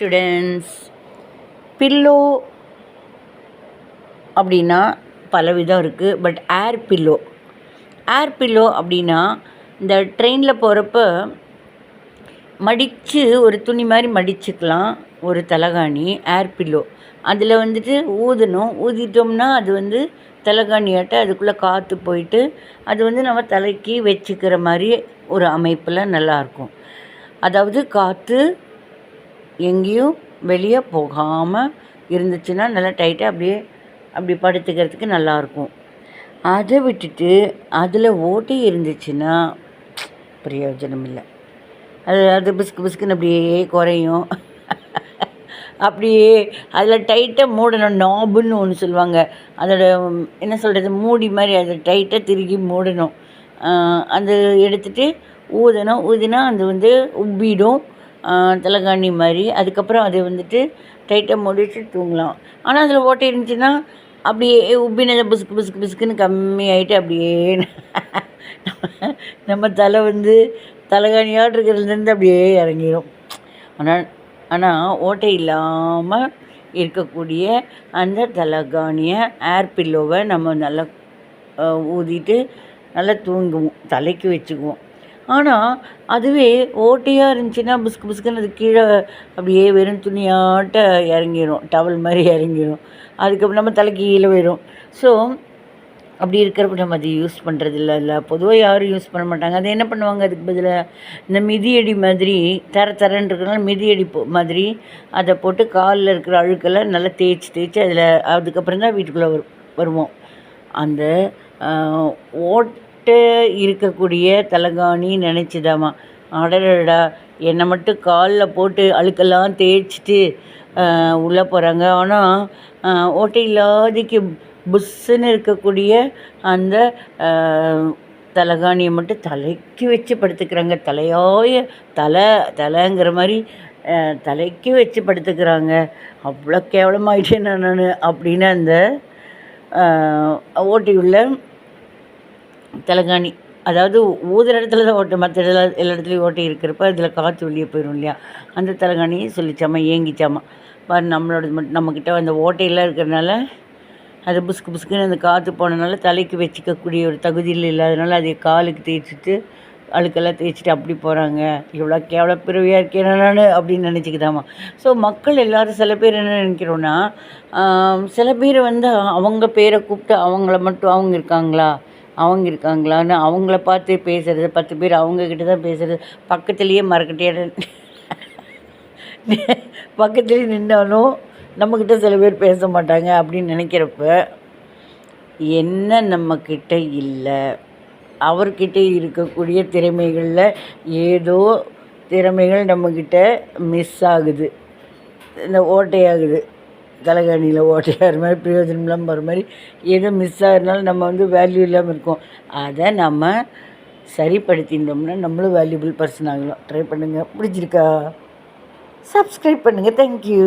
Students pillow அப்படின்னா பல விதம் இருக்குது but air pillow air pillow அப்படின்னா இந்த ட்ரெயினில் போகிறப்ப மடித்து ஒரு துணி மாதிரி மடிச்சுக்கலாம். ஒரு தலகாணி ஏர் பில்லோ அதில் வந்துட்டு ஊதணும். ஊதிட்டோம்னா அது வந்து தலகாணியாட்ட அதுக்குள்ளே காற்று போயிட்டு அது வந்து நம்ம தலைக்கு வச்சுக்கிற மாதிரி ஒரு அமைப்பில் நல்லாயிருக்கும் அதாவது காற்று எங்கேயும் வெளியே போகாமல் இருந்துச்சுன்னா நல்லா டைட்டாக அப்படியே அப்படி படுத்துக்கிறதுக்கு நல்லாயிருக்கும் அதை விட்டுட்டு அதில் ஓட்டி இருந்துச்சுன்னா பிரயோஜனம் இல்லை. அது அது பிஸ்கு பிஸ்குன்னு அப்படியே குறையும். அப்படியே அதில் டைட்டாக மூடணும் நாபுன்னு ஒன்று சொல்லுவாங்க. அதோட என்ன சொல்கிறது மூடி மாதிரி அதை டைட்டாக திருகி மூடணும். அது எடுத்துட்டு ஊதணும். ஊதினா அது வந்து உப்பிடும். தலைகாணி மாதிரி. அதுக்கப்புறம் அதை வந்துட்டு டைட்டாக மூடிட்டு தூங்கலாம். ஆனால் அதில் ஓட்டை இருந்துச்சுன்னா அப்படியே உப்பினதை பிசுக்கு பிசுக்கு பிசுக்குன்னு கம்மியாயிட்டு அப்படியே நம்ம தலை வந்து தலகாணியாட்டு இருக்கிறதுலேருந்து அப்படியே இறங்கிடும் ஆனால் ஆனால் ஓட்டை இல்லாமல் இருக்கக்கூடிய அந்த தலைகாணியை ஏர் பில்லோவை நம்ம நல்லா ஊதிட்டு நல்லா தூங்குவோம். தலைக்கு வச்சுக்குவோம். ஆனால் அதுவே ஓட்டையாக இருந்துச்சுன்னா புஸ்கு புஸ்குன்னு அது கீழே அப்படியே வெறும் துணியாட்ட இறங்கிரும் டவல் மாதிரி இறங்கிடும் அதுக்கப்புறம் நம்ம தலை கீழே வரும் ஸோ அப்படி இருக்கிறப்ப நம்ம அது யூஸ் பண்ணுறது இல்லை இல்லை பொதுவாக யாரும் யூஸ் பண்ண மாட்டாங்க. அது என்ன பண்ணுவாங்க? அதுக்கு பதிலாக இந்த மிதியடி மாதிரி தர தரன்னு இருக்கிறனால மிதியடி போ மாதிரி அதை போட்டு காலில் இருக்கிற அழுக்கெல்லாம் நல்லா தேய்ச்சி தேய்ச்சி அதில் அதுக்கப்புறம் தான் வீட்டுக்குள்ளே வரு வருவோம். அந்த ஓட் ஓட்டை இருக்கக்கூடிய தலகாணி நினச்சிதாம்மா அடடடா என்னை மட்டும் காலில் போட்டு அழுக்கெல்லாம் தேய்ச்சிட்டு உள்ளே போகிறாங்க ஆனால் ஓட்டை இல்லாதிக்கு புஷ்ஷுன்னு இருக்கக்கூடிய அந்த தலகாணியை மட்டும் தலைக்கு வச்சு படுத்துக்கிறாங்க. தலையாய தலை தலைங்கிற மாதிரி தலைக்கு வச்சு படுத்துக்கிறாங்க. அவ்வளோ கேவலமாயிட்டேன் நான் அப்படின்னு அந்த ஆஹ், ஓட்டி உள்ள தலைகாணி அதாவது ஊதுற இடத்துல தான் ஓட்டு மற்ற இடத்துல எல்லா இடத்துலையும் ஓட்டை இருக்கிறப்ப அதில் காற்று வெளியே போயிடும் இல்லையா? அந்த தலைகாணியை சொல்லிச்சாமா ஏங்கிச்சாமா. பாரு நம்மளோட மட்டும் நம்மக்கிட்ட அந்த ஓட்டையெல்லாம் இருக்கிறனால அது புஸ்கு புஸ்குன்னு அந்த காற்று போனனால தலைக்கு வச்சுக்கக்கூடிய ஒரு தகுதியில் இல்லாதனால அதை காலுக்கு தேய்ச்சிட்டு அழுக்கெல்லாம் தேய்ச்சிட்டு அப்படி போகிறாங்க இவ்வளோ கேவல பிறவியாக இருக்கேன் நான்? அப்படின்னு நினச்சிக்கிதாமா ஸோ மக்கள் எல்லோரும் சில பேர் என்ன நினைக்கிறோன்னா சில பேர் வந்து அவங்க பேரை கூப்பிட்டு அவங்கள மட்டும் அவங்க இருக்காங்களா? அவங்க இருக்காங்களான்னு அவங்கள பார்த்து பேசுகிறது பத்து பேர் அவங்கக்கிட்ட தான் பேசுகிறது பக்கத்துலேயே மறக்கட்டையாட பக்கத்துலேயே நின்றாலும் நம்மக்கிட்ட சில பேர் பேச மாட்டாங்க அப்படின்னு நினைக்கிறப்ப என்ன நம்மக்கிட்ட இல்லை. அவர்கிட்ட இருக்கக்கூடிய திறமைகளில் ஏதோ திறமைகள் நம்மக்கிட்ட மிஸ் ஆகுது. இந்த ஓட்டையாகுது. கலகணியில் ஓட்டையாகிற மாதிரி பிரயோஜனம் இல்லாமல் வர மாதிரி எதுவும் மிஸ் ஆகிறனால நம்ம வந்து வேல்யூ இல்லாமல் இருக்கோம். அதை நம்ம சரிப்படுத்திட்டோம்னா நம்மளும் வேல்யூபிள் பர்சன் ஆகலாம். ட்ரை பண்ணுங்கள் பிடிச்சிருக்கா சப்ஸ்கிரைப் பண்ணுங்கள் தேங்க்யூ